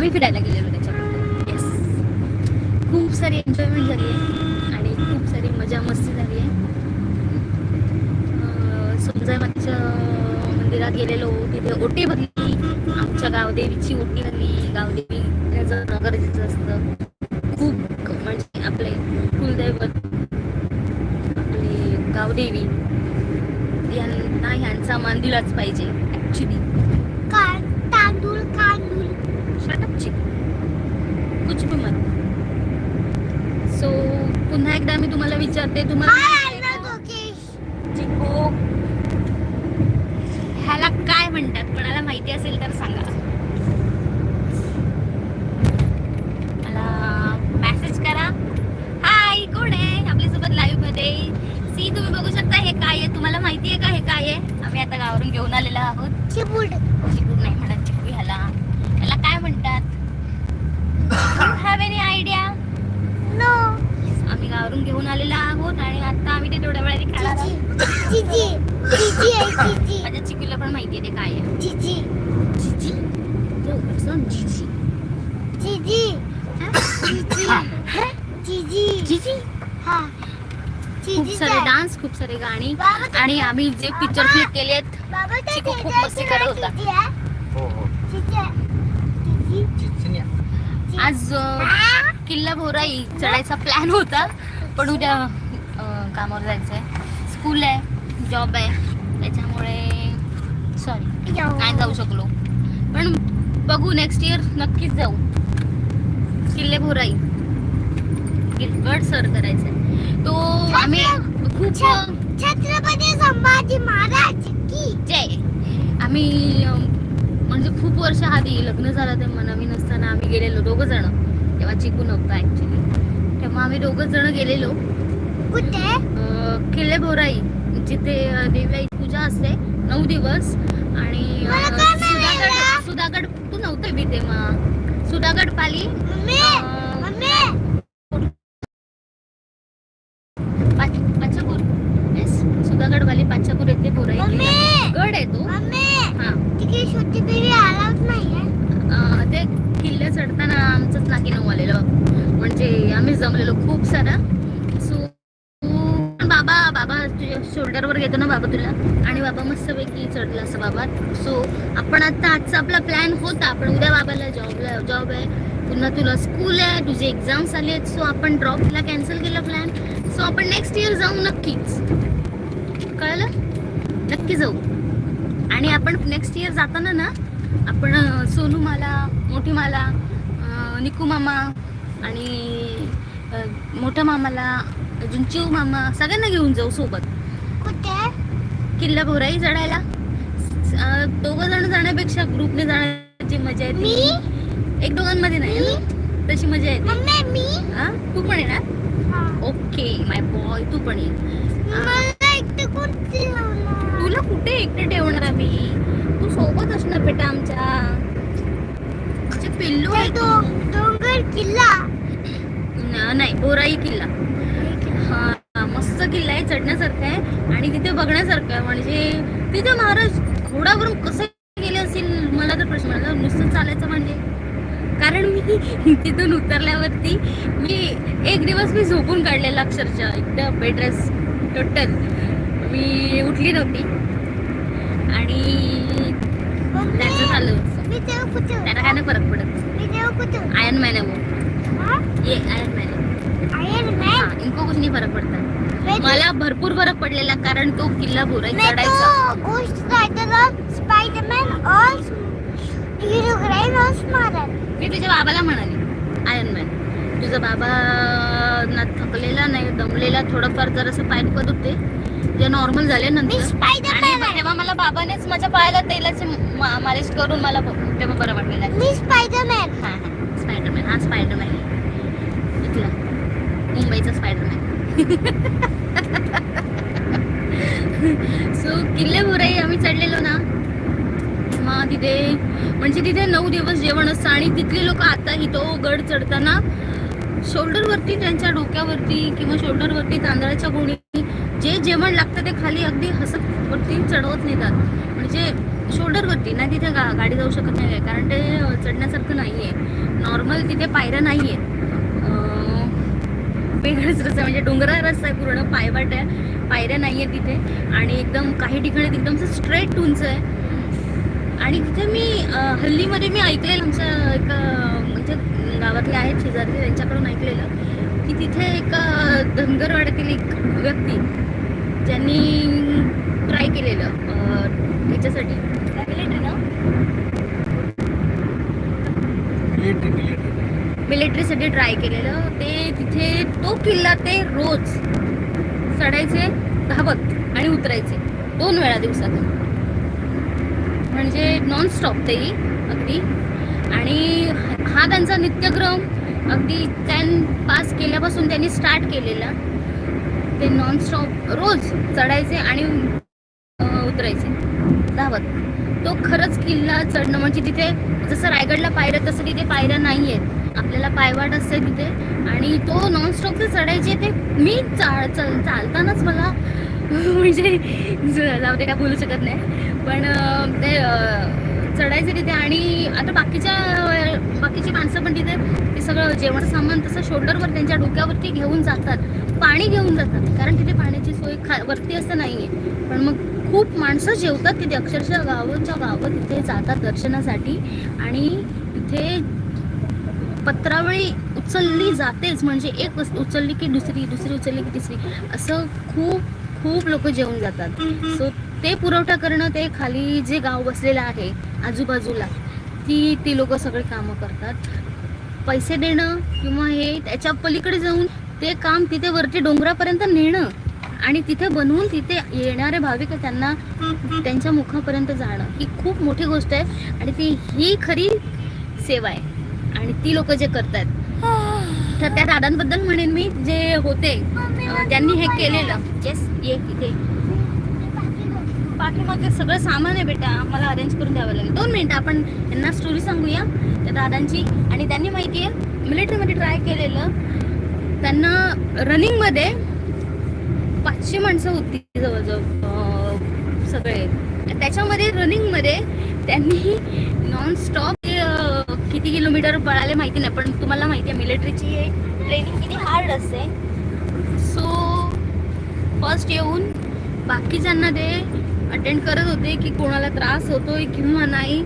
आम्ही फिरायला गेलेलो त्याच्याबरोबर येस खूप सारी एन्जॉयमेंट झाली आहे आणि खूप सारी मजा मस्ती झाली आहे. अं, समजा मातीच्या मंदिरात गेलेलो. तिथे ओटी भरली. आमच्या गावदेवीची ओटी भरली. गावदेवी जाणं गरजेचं असतं. खूप म्हणजे आपले कुलदैवत आपले गावदेवी यांना ह्यांचा मान दिलाच पाहिजे ऍक्च्युली पुन्हा एकदा मी तुम्हाला विचारते तुम्हाला चिकू. ह्याला काय म्हणतात? कोणाला माहिती असेल तर सांगा. मला मेसेज करा. हाय कोण आहे? आपल्यासोबत लाईव्हमध्ये. सी तुम्ही बघू शकता हे काय आहे. तुम्हाला माहिती आहे का हे काय आहे? आम्ही आता गावावरून घेऊन आलेलो आहोत. चिबूड चिकू नाही म्हणत चिकू ह्याला. ह्याला काय म्हणतात? हॅव एनी आयडिया नो गावावरून घेऊन आलेलो आहोत आणि आता आम्ही ते थोड्या वेळाने खाणार आहोत. माझ्या चिकूला पण माहिती आहे ते काय आहे. चिची. चिची? हो चिची. हा? खूप सारे डान्स खूप सारे गाणी. आणि आम्ही जे पिक्चर क्लिक केले आहेत चिकू खूप मस्ती करत होता. हो हो. आज? किल्ला भोराई चढायचा प्लॅन होता. पण उद्या कामावर जायचंय. स्कूल आहे जॉब आहे. त्याच्यामुळे सॉरी. नाही जाऊ शकलो. पण बघू नेक्स्ट इयर नक्कीच जाऊ. किल्ले भोराई गिल- गड सर करायचंय. तो आम्ही खूप छत्रपती संभाजी महाराज की. जय. आम्ही म्हणजे खूप वर्ष आधी लग्न झालं तेव्हा नवीन असताना आम्ही गेलेलो दोघं जण. तेव्हा चिकू नव्हता ऍक्च्युली तेव्हा आम्ही दोघं जण गेलेलो. कुठे? किल्ले बोराई जिथे अं, देवीची पूजा असते नऊ दिवस. आणि सुधागड. सुधागड तू नव्हतं बी तेव्हा. सुधागड पाली. पाचापूर येस सुधागड वाली पाचापूर येथे बोराई. गड आहे तो मम्मी हा तिकडे छोटी बेबी अलाउड नाहीये अं, ते किल्ले चढताना आमचंच नाकी नऊ आलेलं म्हणजे आम्ही खूप सारा सो बाबा बाबा तुझ्या शोल्डरवर घेतो ना बाबा तुला. आणि बाबा मस्तपैकी चढला असं बाबा. सो आपण आता आजचा आपला प्लॅन होता. पण उद्या बाबाला जॉबला जॉब आहे. पुन्हा तुला स्कूल आहे. तुझे एक्झाम्स आले आहेत. सो आपण ड्रॉपला कॅन्सल केलं प्लॅन सो आपण नेक्स्ट इयर जाऊ नक्कीच. कळलं? नक्की जाऊ. आणि आपण नेक्स्ट इयर जाताना ना आपण सोनू माला मोठी माला निकू मामा आणि मोठ्या मामाला अजून चिव मामा सगळ्यांना घेऊन जाऊ सोबत. किल्ला भोराई चढायला. दोघं जण जाण्यापेक्षा ग्रुपने जाण्याची मजा येते. मी? एक दोघांमध्ये नाही? तशी मजा येते. मम्मी मी? हा? तू पण येणार? हा. ओके माय बॉय तू पण ये. तुला कुठे एकटे ठेवणार आम्ही? तू सोबत असणार बेटा आमच्या. पिल्लू आहे डोंगर किल्ला. नाही बोराई किल्ला. हा मस्त किल्ला आहे चढण्यासारखा आहे. आणि तिथे बघण्यासारखं आहे. म्हणजे तिथे महाराज घोडावरून कसे गेले असतील मला तर प्रश्न मला नुसतं चालायचं म्हणजे. कारण मी तिथून उतरल्यावरती मी एक दिवस मी झोपून काढलेला अक्षरशः. एकदम बेडरेस टोटल मी उठली नव्हती. आणि त्याचं झालं. त्याला काय नाही फरक पडत. Iron man? ये आयन मॅन आहे आयरन मॅन इनको कुछ नहीं फरक पड़ता मला भरपूर फरक पडलेला कारण तो किल्ला बोराई मैं चढायचा और हिरो ग्रेन और तुझ्या बाबाला म्हणाली आयर्न मॅन तुझा बाबा ना थकलेला नाही दमलेला थोडंफार जरासं पाय दुखत होते ते नॉर्मल झाले नंतर तेव्हा मला बाबानेच माझ्या पायाला तेलाची मालिश करून मला तेव्हा बरं वाटलेलं मी स्पायडरमॅन हा स्पायडरमॅन आहे. इथला. मुंबईचा स्पायडरमॅन सो किल्ले आम्ही चढलेलो ना. मग तिथे म्हणजे तिथे नऊ दिवस जेवण असतं आणि तिथले लोक आताही तो गड चढताना शोल्डरवरती त्यांच्या डोक्यावरती किंवा शोल्डरवरती तांदळाच्या गोणी जे जेवण लागतं ते खाली अगदी हसत वरती चढवत नेतात. म्हणजे शोल्डरवरती नाही तिथे गा गाडी जाऊ शकत नाही आहे कारण ते चढण्यासारखं नाही आहे नॉर्मल तिथे पायऱ्या नाही आहेत वेगळाच रस्ता आहे, म्हणजे डोंगरा रस्ता आहे पूर्ण पायवाट आहे. पायऱ्या नाही आहेत तिथे. आणि एकदम काही ठिकाणी एकदम स्ट्रेट उंच आहे. आणि तिथे मी हल्लीमध्ये मी ऐकलेलं आमच्या एक म्हणजे गावातले आहेत शेजारी त्यांच्याकडून ऐकलेलं की तिथे एक धनगरवाड्यातील एक व्यक्ती ज्यांनी ट्राय केलेलं अं, ह्याच्यासाठी मिलिटरीसाठी ट्राय केलेलं. ते तिथे तो किल्ला ते रोज चढायचे धावत आणि उतरायचे. दोन वेळा दिवसातून म्हणजे नॉन स्टॉप तेही अगदी. आणि हा त्यांचा नित्यक्रम अगदी टेन पास केल्यापासून त्यांनी स्टार्ट केलेला. ते नॉनस्टॉप रोज चढायचे आणि उतरायचे. धावत. तो खरंच किल्ला चढणं म्हणजे तिथे जसं रायगडला पायऱ्या तसं तिथे पायऱ्या नाही आहेत आपल्याला पायवाट असते तिथे. आणि तो नॉनस्टॉप जे चढायचे ते मी चाल चल चालतानाच मला म्हणजे ज- जाऊ ते काय बोलू शकत नाही. पण ते चढायचं तिथे आणि आता बाकीच्या बाकीची माणसं पण तिथे ते सगळं जेवण सामान तसं शोल्डरवर त्यांच्या डोक्यावरती घेऊन जातात. पाणी घेऊन जातात. कारण तिथे पाण्याची सोय खा वरती असं नाही आहे पण मग खूप माणसं जेवतात तिथे. अक्षरशः गावाच्या गावं तिथे जातात दर्शनासाठी. आणि तिथे पत्रावळी उचलली जातेच. म्हणजे एक वस्तू उचलली की दुसरी दुसरी उचलली की तिसरी. असं खूप खूप लोक जेवून जातात. सो ते पुरवठा करणं ते खाली जे गाव बसलेलं आहे आजूबाजूला ती ती लोक सगळे कामं करतात. पैसे देणं किंवा हे त्याच्या पलीकडे जाऊन ते काम तिथे वरती डोंगरापर्यंत नेणं आणि तिथे बनवून तिथे येणारे भाविक आहे, त्यांना त्यांच्या मुखापर्यंत जाणं ही खूप मोठी गोष्ट आहे आणि ती ही खरी सेवा आहे. आणि ती लोक जे करतात तर त्या दादांबद्दल म्हणेन मी जे होते त्यांनी हे केलेलं. येस ये तिथे पाठीमागे सगळं सामान आहे बेटा. मला अरेंज करून द्यावं लागेल. दोन मिनिटं आपण यांना स्टोरी सांगूया त्या दादांची. आणि त्यांनी माहिती आहे मिलिटरीमध्ये ट्राय केलेलं त्यांना रनिंगमध्ये पाचशे माणसं होती जवळजवळ सगळे. त्याच्यामध्ये रनिंगमध्ये त्यांनी नॉन स्टॉप किती किलोमीटर पळाले माहिती नाही पण तुम्हाला माहिती आहे मिलिटरीची ट्रेनिंग किती हार्ड असते. सो फर्स्ट येऊन बाकीच्यांना ते अटेंड करत होते की कोणाला त्रास होतोय किंवा नाही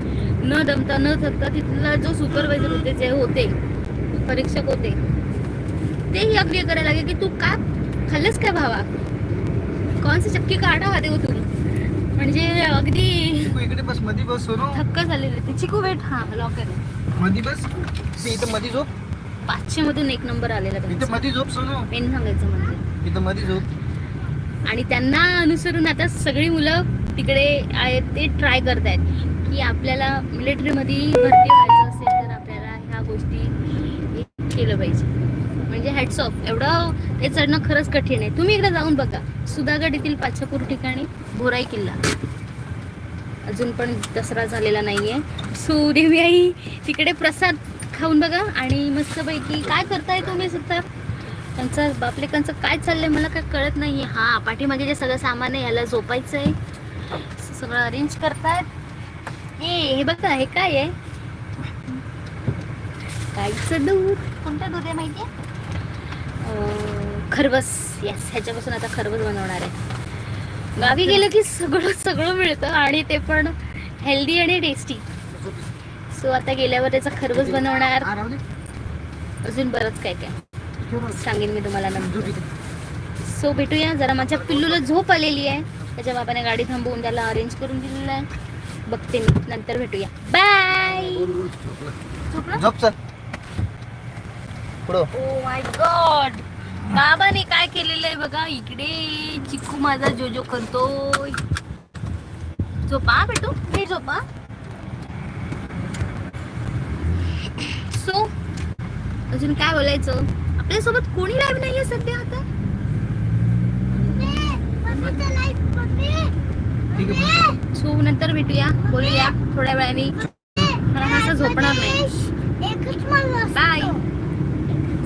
न दमता न थकता तिथला जो सुपरवायझर होते जे होते परीक्षक होते तेही अग्री करायला लागे की तू का खाल्लंस काय भावा? कौन सी चक्की काढा हवे हो तू म्हणजे अगदी इकडे बस मधी बस थक्क झालेले ते चिकू वेट हा लॉकर मधी बस. इथं मधी झोप. पाचशे मधून एक नंबर आलेला इथं त्यांचा मधी झोप सोनू. पेन सांगायचं म्हणजे इथं मधी झोप. आणि त्यांना अनुसरून आता सगळी मुलं तिकडे आहेत ते ट्राय करतायत. की आपल्याला मिलिटरीमध्ये भरती व्हायचं असेल तर आपल्याला ह्या गोष्टी केलं पाहिजे. म्हणजे हॅट्स ऑफ एवढं ते चढणं खरंच कठीण आहे. तुम्ही इकडे जाऊन बघा. सुधागड येथील पाचपूर ठिकाणी भोराई किल्ला. अजून पण दसरा झालेला नाहीये. सो देवी आई तिकडे प्रसाद खाऊन बघा आणि मस्तपैकी काय करताय तुम्ही सुद्धा? त्यांचं बापलेकांचं काय चाललंय मला काय कळत नाहीये. हा पाठीमागे जे सगळं सामान आहे याला झोपायचं आहे सगळं अरेंज करतायत. हे हे बघा हे काय आहे? गाईचं दूध. कोणतं दूध आहे माहितीये? अं, खरबस. येस ह्याच्यापासून आता खरबस बनवणार आहे. गावी गेलं की सगळं सगळं मिळतं आणि ते पण हेल्दी आणि टेस्टी सो आता गेल्यावर त्याचा खरबस बनवणार. अजून बरंच काय काय. सांगेन मी तुम्हाला नंतर. सो भेटूया. जरा माझ्या पिल्लूला झोप आलेली आहे. त्याच्या बाबाने गाडी थांबवून त्याला अरेंज करून दिलेलं आहे. बघते मी. नंतर भेटूया. बाय झोपला? ओ माय गॉड बाबाने काय केलेलं आहे बघा? इकडे चिकू माझा जो जो करतोय. झोपा बेटू हे झोपा सो अजून काय बोलायचं? आपल्यासोबत कोणी लाईव्ह नाहीये सध्या आता? ठीक आहे सो नंतर भेटूया बोलूया थोड्या वेळाने. मला असं झोपणार नाही. बाय